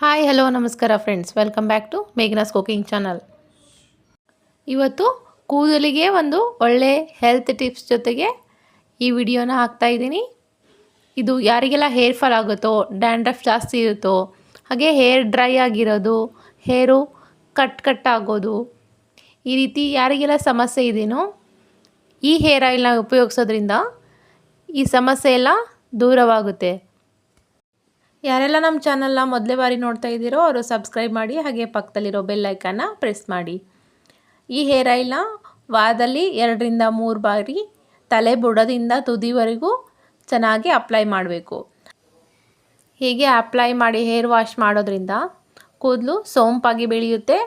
Hi hello ನಮಸ್ಕಾರ friends welcome back to Meghana's cooking channel ಇವತ್ತು ಕೂದಲಿಗೆ ಒಂದು ಒಳ್ಳೆ ಹೆಲ್ತ್ ಟಿಪ್ಸ್ ಜೊತೆಗೆ ಈ ವಿಡಿಯೋನ ಹಾಕ್ತಾ ಇದ್ದೀನಿ. ಇದು ಯಾರಿಗೆಲ್ಲ ಹೇರ್ ಫಾಲ್ ಆಗುತ್ತೋ ಡ್ಯಾಂಡ್ರಫ್ ಜಾಸ್ತಿ ಇರುತ್ತೋ, ಹಾಗೆ ಹೇರ್ ಡ್ರೈ ಆಗಿರೋದು ಹೇರು ಕಟ್ ಕಟ್ ಆಗೋದು, ಈ ರೀತಿ ಯಾರಿಗೆಲ್ಲ ಸಮಸ್ಯೆ ಇದೆಯೋ ಈ ಹೇರ್ ಆಯಿಲ್ನ ಉಪಯೋಗಿಸೋದ್ರಿಂದ ಈ ಸಮಸ್ಯೆ ಎಲ್ಲ ದೂರವಾಗುತ್ತೆ. ಯಾರೆಲ್ಲ ನಮ್ಮ ಚಾನಲ್ನ ಮೊದಲೇ ಬಾರಿ ನೋಡ್ತಾ ಇದ್ದೀರೋ ಅವರು ಸಬ್ಸ್ಕ್ರೈಬ್ ಮಾಡಿ ಹಾಗೆ ಪಕ್ಕದಲ್ಲಿರೋ ಬೆಲ್ ಐಕನ್ನ ಪ್ರೆಸ್ ಮಾಡಿ. ಈ ಹೇರ್ ಆಯಿಲ್ನ ವಾರದಲ್ಲಿ ಎರಡರಿಂದ ಮೂರು ಬಾರಿ ತಲೆ ಬುಡದಿಂದ ತುದಿವರೆಗೂ ಚೆನ್ನಾಗಿ ಅಪ್ಲೈ ಮಾಡಬೇಕು. ಹೀಗೆ ಅಪ್ಲೈ ಮಾಡಿ ಹೇರ್ ವಾಶ್ ಮಾಡೋದ್ರಿಂದ ಕೂದಲು ಸೋಂಪಾಗಿ ಬೆಳೆಯುತ್ತೆ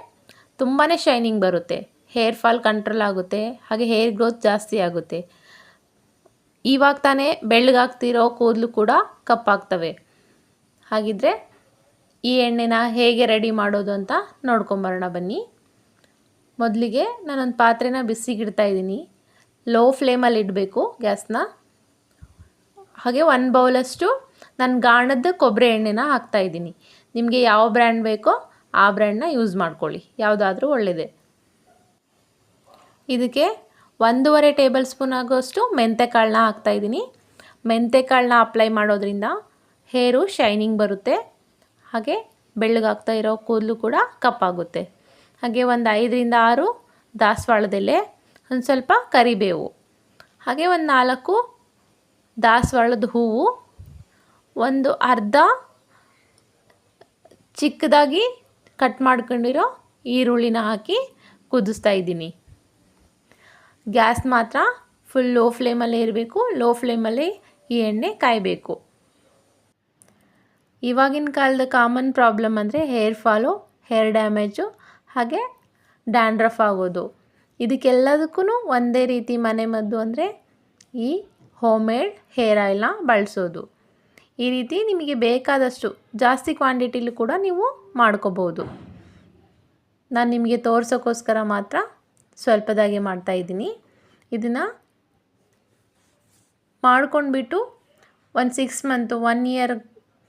ತುಂಬಾ ಶೈನಿಂಗ್ ಬರುತ್ತೆ, ಹೇರ್ ಫಾಲ್ ಕಂಟ್ರೋಲ್ ಆಗುತ್ತೆ, ಹಾಗೆ ಹೇರ್ ಗ್ರೋತ್ ಜಾಸ್ತಿ ಆಗುತ್ತೆ. ಇವಾಗ ತಾನೇ ಬೆಳ್ಳಗಾಗ್ತಿರೋ ಕೂದಲು ಕೂಡ ಕಪ್ಪಾಗ್ತವೆ. ಹಾಗಿದ್ರೆ ಈ ಎಣ್ಣೆನ ಹೇಗೆ ರೆಡಿ ಮಾಡೋದು ಅಂತ ನೋಡ್ಕೊಂಬರೋಣ ಬನ್ನಿ. ಮೊದಲಿಗೆ ನಾನೊಂದು ಪಾತ್ರೆನ ಬಿಸಿಗಿಡ್ತಾ ಇದ್ದೀನಿ. ಲೋ ಫ್ಲೇಮಲ್ಲಿ ಇಡಬೇಕು ಗ್ಯಾಸ್ನ. ಹಾಗೆ ಒನ್ ಬೌಲಷ್ಟು ನಾನು ಗಾಣದ ಕೊಬ್ಬರಿ ಎಣ್ಣೆನ ಹಾಕ್ತಾಯಿದ್ದೀನಿ ನಿಮಗೆ ಯಾವ ಬ್ರ್ಯಾಂಡ್ ಬೇಕೋ ಆ ಬ್ರ್ಯಾಂಡ್ನ ಯೂಸ್ ಮಾಡ್ಕೊಳ್ಳಿ. ಯಾವುದಾದ್ರೂ ಒಳ್ಳೆಯದೇ ಇದಕ್ಕೆ ಒಂದೂವರೆ ಟೇಬಲ್ ಸ್ಪೂನ್ ಆಗೋಷ್ಟು ಮೆಂತೆಕಾಳನ್ನ ಹಾಕ್ತಾಯಿದ್ದೀನಿ ಮೆಂತೆಕಾಳನ್ನ ಅಪ್ಲೈ ಮಾಡೋದ್ರಿಂದ ಹೇರು ಶೈನಿಂಗ್ ಬರುತ್ತೆ. ಹಾಗೆ ಬೆಳ್ಳಗಾಗ್ತಾ ಇರೋ ಕೂದಲು ಕೂಡ ಕಪ್ಪಾಗುತ್ತೆ. ಹಾಗೆ ಒಂದು ಐದರಿಂದ ಆರು ದಾಸವಾಳದೆಲೆ ಒಂದು ಸ್ವಲ್ಪ ಕರಿಬೇವು. ಹಾಗೆ ಒಂದು ನಾಲ್ಕು ದಾಸವಾಳದ ಹೂವು. ಒಂದು ಅರ್ಧ ಚಿಕ್ಕದಾಗಿ ಕಟ್ ಮಾಡ್ಕೊಂಡಿರೋ ಈರುಳ್ಳಿನ ಹಾಕಿ ಕುದಿಸ್ತಾ ಇದ್ದೀನಿ. ಗ್ಯಾಸ್ ಮಾತ್ರ ಫುಲ್ ಲೋ ಫ್ಲೇಮಲ್ಲೇ ಇರಬೇಕು. ಲೋ ಫ್ಲೇಮಲ್ಲಿ ಈ ಎಣ್ಣೆ ಕಾಯಬೇಕು. ಇವಾಗಿನ ಕಾಲದ ಕಾಮನ್ ಪ್ರಾಬ್ಲಮ್ ಅಂದರೆ ಹೇರ್ ಫಾಲು ಹೇರ್ ಡ್ಯಾಮೇಜು ಹಾಗೆ ಡ್ಯಾಂಡ್ರಫ್ ಆಗೋದು. ಇದಕ್ಕೆಲ್ಲದಕ್ಕೂ ಒಂದೇ ರೀತಿ ಮನೆ ಮದ್ದು ಅಂದರೆ ಈ ಹೋಮ್ ಮೇಡ್ ಹೇರ್ ಆಯಿಲ್ನ ಬಳಸೋದು. ಈ ರೀತಿ ನಿಮಗೆ ಬೇಕಾದಷ್ಟು ಜಾಸ್ತಿ ಕ್ವಾಂಟಿಟಿಲಿ ಕೂಡ ನೀವು ಮಾಡ್ಕೋಬೋದು. ನಾನು ನಿಮಗೆ ತೋರಿಸೋಕ್ಕೋಸ್ಕರ ಮಾತ್ರ ಸ್ವಲ್ಪದಾಗೆ ಮಾಡ್ತಾಯಿದ್ದೀನಿ ಇದನ್ನು ಮಾಡ್ಕೊಂಡ್ಬಿಟ್ಟು ಒಂದು ಸಿಕ್ಸ್ ಮಂತು ಒನ್ ಇಯರ್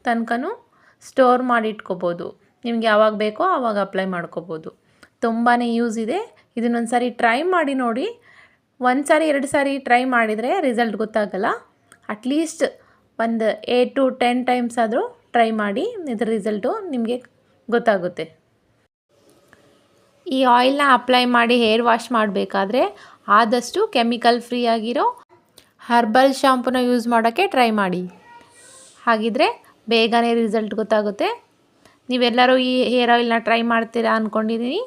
ತನಕನೂ ಸ್ಟೋರ್ ಮಾಡಿ ಇಟ್ಕೋಬೋದು ನಿಮ್ಗೆ ಯಾವಾಗ ಬೇಕೋ ಆವಾಗ ಅಪ್ಲೈ ಮಾಡ್ಕೋಬೋದು. ತುಂಬಾ ಯೂಸ್ ಇದೆ. ಇದನ್ನೊಂದು ಸಾರಿ ಟ್ರೈ ಮಾಡಿ ನೋಡಿ. ಒಂದು ಸಾರಿ, ಎರಡು ಸಾರಿ ಟ್ರೈ ಮಾಡಿದರೆ ರಿಸಲ್ಟ್ ಗೊತ್ತಾಗಲ್ಲ. ಅಟ್ಲೀಸ್ಟ್ ಒಂದು ಏಟ್ ಟು ಟೆನ್ ಟೈಮ್ಸ್ ಆದರೂ ಟ್ರೈ ಮಾಡಿ ಇದರ ರಿಸಲ್ಟು ನಿಮಗೆ ಗೊತ್ತಾಗುತ್ತೆ. ಈ ಆಯಿಲ್ನ ಅಪ್ಲೈ ಮಾಡಿ ಹೇರ್ ವಾಶ್ ಮಾಡಬೇಕಾದ್ರೆ ಆದಷ್ಟು ಕೆಮಿಕಲ್ ಫ್ರೀ ಆಗಿರೋ ಹರ್ಬಲ್ ಶಾಂಪೂನ ಯೂಸ್ ಮಾಡೋಕ್ಕೆ ಟ್ರೈ ಮಾಡಿ. ಹಾಗಿದ್ರೆ ಬೇಗನೆ ರಿಸಲ್ಟ್ ಗೊತ್ತಾಗುತ್ತೆ. ನೀವೆಲ್ಲರೂ ಈ ಹೇರ್ ಆಯಿಲ್ನ ಟ್ರೈ ಮಾಡ್ತೀರಾ ಅಂದ್ಕೊಂಡಿದ್ದೀನಿ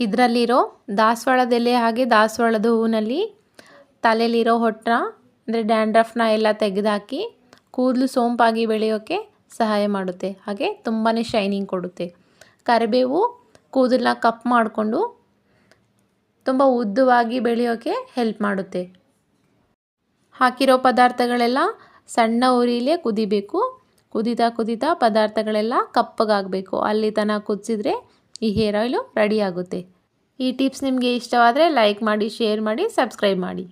ಇದರಲ್ಲಿರೋ ದಾಸವಾಳದ ಎಲೆ ಹಾಗೆ ದಾಸವಾಳದ ಹೂವಿನಲ್ಲಿ ತಲೆಯಲ್ಲಿರೋ ಹೊಟ್ಟನ ಅಂದರೆ ಡ್ಯಾಂಡ್ರಫ್ನ ಎಲ್ಲ ತೆಗೆದುಹಾಕಿ ಕೂದಲು ಸೋಂಪಾಗಿ ಬೆಳೆಯೋಕ್ಕೆ ಸಹಾಯ ಮಾಡುತ್ತೆ. ಹಾಗೆ ತುಂಬಾ ಶೈನಿಂಗ್ ಕೊಡುತ್ತೆ. ಕರಿಬೇವು ಕೂದಲನ್ನ ಕಪ್ ಮಾಡಿಕೊಂಡು ತುಂಬ ಉದ್ದವಾಗಿ ಬೆಳೆಯೋಕ್ಕೆ ಹೆಲ್ಪ್ ಮಾಡುತ್ತೆ. ಹಾಕಿರೋ ಪದಾರ್ಥಗಳೆಲ್ಲ ಸಣ್ಣ ಉರಿಲೇ ಕುದಿಬೇಕು. ಕುದಿತಾ ಕುದಿತಾ ಪದಾರ್ಥಗಳೆಲ್ಲ ಕಪ್ಪಗಾಗಬೇಕು. ಅಲ್ಲಿ ತನಕ ಕುದಿಸಿದ್ರೆ ಈ ಹೇರ್ ಆಯಿಲು ರೆಡಿ ಆಗುತ್ತೆ. ಈ ಟಿಪ್ಸ್ ನಿಮಗೆ ಇಷ್ಟವಾದರೆ ಲೈಕ್ ಮಾಡಿ, ಶೇರ್ ಮಾಡಿ, ಸಬ್ಸ್ಕ್ರೈಬ್ ಮಾಡಿ.